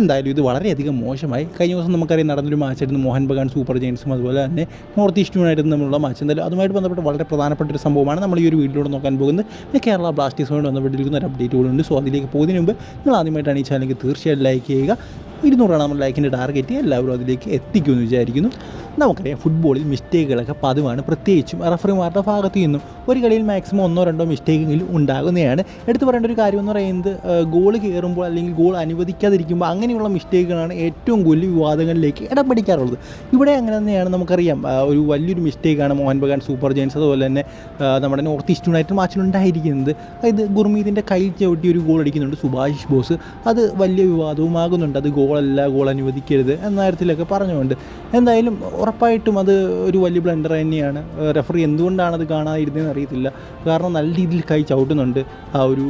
എന്തായാലും ഇത് വളരെയധികം മോശമായി. കഴിഞ്ഞ ദിവസം നമുക്കറിയാം നടന്നൊരു മാച്ചായിരുന്നു മോഹൻ ബഗാൻ സൂപ്പർ ജെയിൻസും അതുപോലെ തന്നെ നോർത്ത് ഈസ്റ്റ് യുണൈറ്റഡ് തമ്മിലുള്ള മാച്ച് എന്തായാലും അതുമായിട്ട് ബന്ധപ്പെട്ട് വളരെ പ്രധാനപ്പെട്ട ഒരു സംഭവമാണ് നമ്മൾ ഈ ഒരു വീഡിയോയിലൂടെ നോക്കാൻ പോകുന്നത്. കേരള ബ്ലാസ്റ്റേഴ്സുമായിട്ട് ബന്ധപ്പെട്ടിരിക്കുന്ന ഒരു അപ്ഡേറ്റ് സോ അതിലേക്ക് പോകുന്നതിന് മുമ്പ് നിങ്ങൾ ആദ്യമായിട്ടാണ് ഈ ചാനലിലേക്ക് തീർച്ചയായും ലൈക്ക് ചെയ്യുക. ഇരുന്നൂറാണ് നമ്മൾ ലൈക്കിന്റെ ടാർഗറ്റ്. എല്ലാവരും അതിലേക്ക് എത്തിക്കുമെന്ന് വിചാരിക്കുന്നു. നമുക്കറിയാം ഫുട്ബോളിൽ മിസ്റ്റേക്കുകളൊക്കെ പതിവാണ്. പ്രത്യേകിച്ചും റഫറിമാരുടെ ഭാഗത്തു നിന്നും ഒരു കളിയിൽ മാക്സിമം ഒന്നോ രണ്ടോ മിസ്റ്റേക്കെങ്കിലും ഉണ്ടാകുന്നതാണ്. എടുത്തു പറയേണ്ട ഒരു കാര്യം എന്ന് പറയുന്നത് ഗോൾ കയറുമ്പോൾ അല്ലെങ്കിൽ ഗോൾ അനുവദിക്കാതിരിക്കുമ്പോൾ അങ്ങനെയുള്ള മിസ്റ്റേക്കുകളാണ് ഏറ്റവും കൂടുതൽ വിവാദങ്ങളിലേക്ക് ഇടപെടിക്കാറുള്ളത്. ഇവിടെ അങ്ങനെ തന്നെയാണ് നമുക്കറിയാം. ഒരു വലിയൊരു മിസ്റ്റേക്കാണ് മോഹൻ ബഗാൻ സൂപ്പർ ജയൻസ് അതുപോലെ തന്നെ നമ്മുടെ നോർത്ത് ഈസ്റ്റ് യുണൈറ്റഡ് മാച്ചിലുണ്ടായിരിക്കുന്നത് അതായത് ഗുർമീതിന്റെ കൈ ചവിട്ടി ഒരു ഗോൾ അടിക്കുന്നുണ്ട് സുഭാഷ് ബോസ്. അത് വലിയ വിവാദവുമാകുന്നുണ്ട്. അത് ഗോളല്ല ഗോൾ അനുവദിക്കരുത് എന്ന കാര്യത്തിലൊക്കെ പറഞ്ഞുകൊണ്ട്. എന്തായാലും ഉറപ്പായിട്ടും അത് ഒരു വലിയ ബ്ലണ്ടർ തന്നെയാണ്. റെഫറി എന്തുകൊണ്ടാണ് അത് കാണാതിരുന്നതെന്ന് അറിയത്തില്ല. കാരണം നല്ല രീതിയിൽ കൈ ചവിട്ടുന്നുണ്ട് ആ ഒരു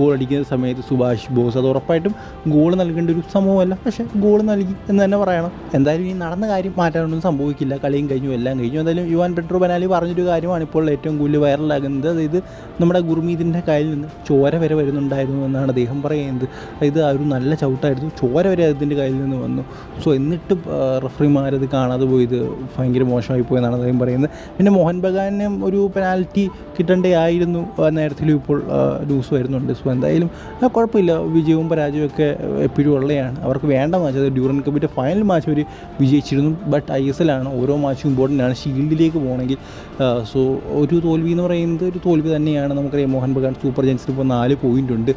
ഗോൾ അടിക്കുന്ന സമയത്ത് സുഭാഷ് ബോസ്. അത് ഉറപ്പായിട്ടും ഗോൾ നൽകേണ്ട ഒരു സംഭവമല്ല പക്ഷേ ഗോൾ നൽകി എന്ന് തന്നെ പറയണം. എന്തായാലും ഈ നടന്ന കാര്യം മാറ്റാനൊന്നും സംഭവിക്കില്ല. കളിയും കഴിഞ്ഞു എല്ലാം കഴിഞ്ഞു. എന്തായാലും യുവാൻ പെട്രോ ബനാലി പറഞ്ഞൊരു കാര്യമാണ് ഇപ്പോൾ ഏറ്റവും കൂടുതൽ വൈറലാകുന്നത് അതായത് നമ്മുടെ ഗുർമീതിന്റെ കയ്യിൽ നിന്ന് ചോര വരെ വരുന്നുണ്ടായിരുന്നു എന്നാണ് അദ്ദേഹം പറയുന്നത്. അതായത് ആ ഒരു നല്ല ചവിട്ടായിരുന്നു. ചോര വരെ അതിന്റെ കയ്യിൽ നിന്ന് വന്നു. സോ എന്നിട്ടും റഫറിമാരത് കാണാതെ പോയത് ഭയങ്കര മോശമായി പോയെന്നാണ് അദ്ദേഹം പറയുന്നത്. പിന്നെ മോഹൻ ബഗാനും ഒരു പെനാൽറ്റി കിട്ടേണ്ടതായിരുന്നു നേരത്തിലും ഇപ്പോൾ ലൂസ് വരുന്നുണ്ട്. സോ എന്തായാലും കുഴപ്പമില്ല. വിജയവും പരാജയവും ഒക്കെ എപ്പോഴും ഉള്ളതാണ് അവർക്ക് വേണ്ട മാച്ച് അത് ഡ്യൂറൻ കപ്പിന്റെ ഫൈനൽ മാച്ച് അവർ വിജയിച്ചിരുന്നു. ബട്ട് ഐ എസ് എല്ലാണ് ഓരോ മാച്ചും ഇമ്പോർട്ടന്റ് ആണ്. ഷീൽഡിലേക്ക് പോകണമെങ്കിൽ സോ ഒരു തോൽവി എന്ന് പറയുന്നത് ഒരു തോൽവി തന്നെയാണ്. നമുക്കറിയാം മോഹൻ ബഗാൻ സൂപ്പർ ജയൻസിന് ഇപ്പോൾ നാല് പോയിന്റ് ഉണ്ട്.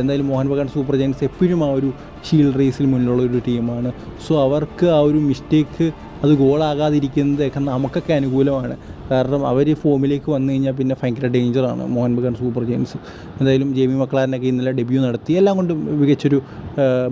എന്തായാലും മോഹൻ ബഗാൻ സൂപ്പർ ജയൻസ് എപ്പോഴും ആ ഒരു ഷീൽഡ് റേസിൽ മുന്നിലുള്ള ഒരു ടീമാണ്. സോ അവർക്ക് ആ ഒരു മിസ്റ്റേക്ക് അത് ഗോളാകാതിരിക്കുന്നതൊക്കെ നമുക്കൊക്കെ അനുകൂലമാണ്. കാരണം അവർ ഫോമിലേക്ക് വന്നു കഴിഞ്ഞാൽ പിന്നെ ഭയങ്കര ഡേഞ്ചറാണ് മോഹൻ ബഗാൻ സൂപ്പർ ജെയിംസ് എന്തായാലും ജെമി മക്ലാരനൊക്കെ ഇന്നലെ ഡെബ്യൂ നടത്തി. എല്ലാം കൊണ്ടും മികച്ചൊരു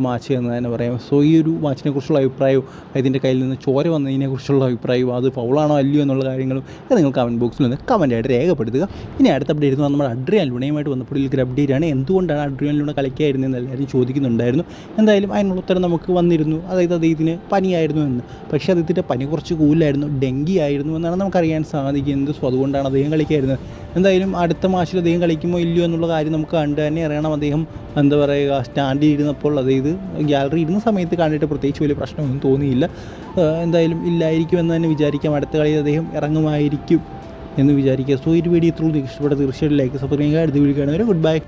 മാച്ച് എന്ന് തന്നെ പറയാം. സോ ഈ ഒരു മാച്ചിനെ കുറിച്ചുള്ള അഭിപ്രായവും ഇതിന്റെ കയ്യിൽ നിന്ന് ചോര വന്നതിനെക്കുറിച്ചുള്ള അഭിപ്രായവും അത് ഫൗളാണോ അല്ലയോ എന്നുള്ള കാര്യങ്ങളും നിങ്ങൾ കമന്റ് ബോക്സിൽ നിന്ന് കമന്റായിട്ട് രേഖപ്പെടുത്തുക. ഇനി അടുത്ത അപ്ഡേറ്റ് എന്ന് നമ്മൾ അഡ്രിയാൻ ലുണയുമായിട്ട് വന്നപ്പോൾ ഒരു അപ്ഡേറ്റ് ആണ്. എന്തുകൊണ്ടാണ് അഡ്രിയാൻ ലുണ കളിക്കായിരുന്നെന്ന് എല്ലാവരും ചോദിക്കുന്നുണ്ടായിരുന്നു. എന്തായാലും അതിനുള്ള ഉത്തരം നമുക്ക് വന്നിരുന്നു. അതായത് അത് ഇതിന് പനിയായിരുന്നു എന്ന്. പക്ഷേ അദ്ദേഹത്തിന്റെ പനി കുറച്ച് കൂടുതലായിരുന്നു. ഡെങ്കി ആയിരുന്നു എന്നാണ് നമുക്കറിയാൻ സാധിക്കുന്നത്. സോ അതുകൊണ്ടാണ് അദ്ദേഹം കളിക്കായിരുന്നത്. എന്തായാലും അടുത്ത മാച്ചിൽ അദ്ദേഹം കളിക്കുമോ ഇല്ലയോ എന്നുള്ള കാര്യം നമുക്ക് കണ്ട് തന്നെ അറിയണം. അദ്ദേഹം എന്താ പറയുക സ്റ്റാൻഡിൽ ഇരുന്നപ്പോൾ അതായത് ഗ്യാലറി ഇരുന്ന സമയത്ത് കണ്ടിട്ട് പ്രത്യേകിച്ച് വലിയ പ്രശ്നമൊന്നും തോന്നിയില്ല. എന്തായാലും ഇല്ലായിരിക്കും എന്ന് തന്നെ വിചാരിക്കാം. അടുത്ത കളിയിൽ അദ്ദേഹം ഇറങ്ങുമായിരിക്കും എന്ന് വിചാരിക്കുക സോ ഈ വീഡിയോ ഇത്രയും ഇഷ്ടപ്പെട്ട തീർച്ചയായിട്ടും ലൈക്ക് സപ്പോർട്ട് ചെയ്യുക. അടുത്ത വീഡിയോ ഗുഡ് ബൈ